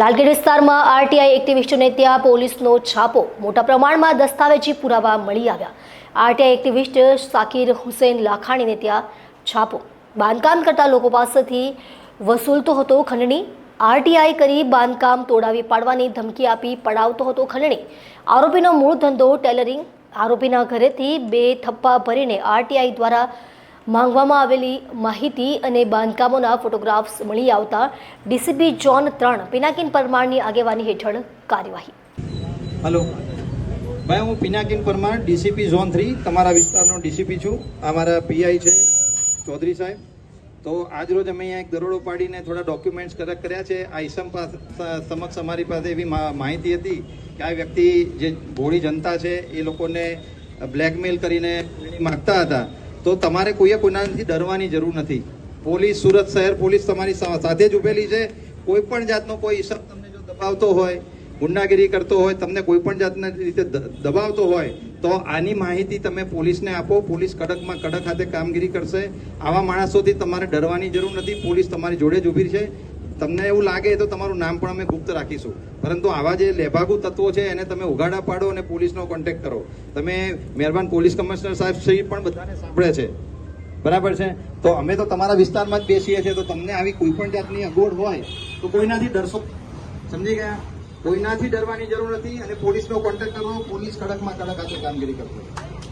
લાલગેટ વિસ્તારમાં આરટીઆઈ એક્ટિવિસ્ટોને ત્યાં પોલીસનો છાપો. મોટા પ્રમાણમાં દસ્તાવેજી પુરાવા મળી આવ્યા. આરટીઆઈ એક્ટિવિસ્ટ સાકિર હુસેન લાખાણીને ત્યાં છાપો. બાંધકામ કરતા લોકો પાસેથી વસૂલતો હતો ખંડણી. આરટીઆઈ કરી બાંધકામ તોડાવી પાડવાની ધમકી આપી પડાવતો હતો ખંડણી. આરોપીનો મૂળ ધંધો ટેલરિંગ. આરોપીના ઘરેથી બે થપ્પા ભરીને આરટીઆઈ દ્વારા માંગવામાં આવેલી માહિતી અને બાંધકામોના ફોટોગ્રાફ્સ મળી આવતા ડીસીપી જોન ત્રણ પિનાકિન પરમારની આગેવાની હેઠળ કાર્યવાહી. હલો. ભાઈ, હું Pinakin Parmar, DCP zone three, તમારા વિસ્તારનો ડીસીપી છું. અમારા પીઆઈ છે, ચૌધરી સાહેબ. તો આજરોજ અમે અહીંયા એક દરોડો પાડીને થોડા ડોક્યુમેન્ટ્સ કલેક્ટ કર્યા છે. આ ઇસમ સમક્ષ અમારી પાસે એવી માહિતી હતી કે આ વ્યક્તિ જે ભોળી જનતા છે, એ લોકોને બ્લેકમેલ કરીને માગતા હતા. તો તમારે કોઈએ કોઈનાથી ડરવાની જરૂર નથી. પોલીસ, સુરત શહેર પોલીસ તમારી સાથે જ ઉભેલી છે. કોઈ પણ જાતનો કોઈ ઈસમ તમને જો દબાવતો હોય, ગુંડાગીરી કરતો હોય, તમને કોઈ પણ જાતના રીતે દબાવતો હોય, તો આની માહિતી તમે પોલીસને આપો. પોલીસ કડકમાં કડક હાથે કામગીરી કરશે. આવા માણસોથી તમારે ડરવાની જરૂર નથી. પોલીસ તમારી જોડે જ ઊભી છે. તમને એવું લાગે તો તમારું નામ પણ અમે ગુપ્ત રાખીશું. પરંતુ આવા જે લેભાગુ તત્વો છે, એને તમે ઉગાડા પાડો અને પોલીસનો કોન્ટેક્ટ કરો. તમે મહેરબાન પોલીસ કમિશનર સાહેબ શ્રી પણ બધાને સાંભળે છે. બરાબર છે? તો અમે તો તમારા વિસ્તારમાં જ બેસીએ છીએ, તો તમને આવી કોઈ પણ જાતની અગવડ હોય, તો કોઈનાથી ડરશો? સમજી ગયા? કોઈનાથી ડરવાની જરૂર નથી અને પોલીસનો કોન્ટેક્ટ કરો પોલીસ કડકમાં કડક આ કામગીરી કરશે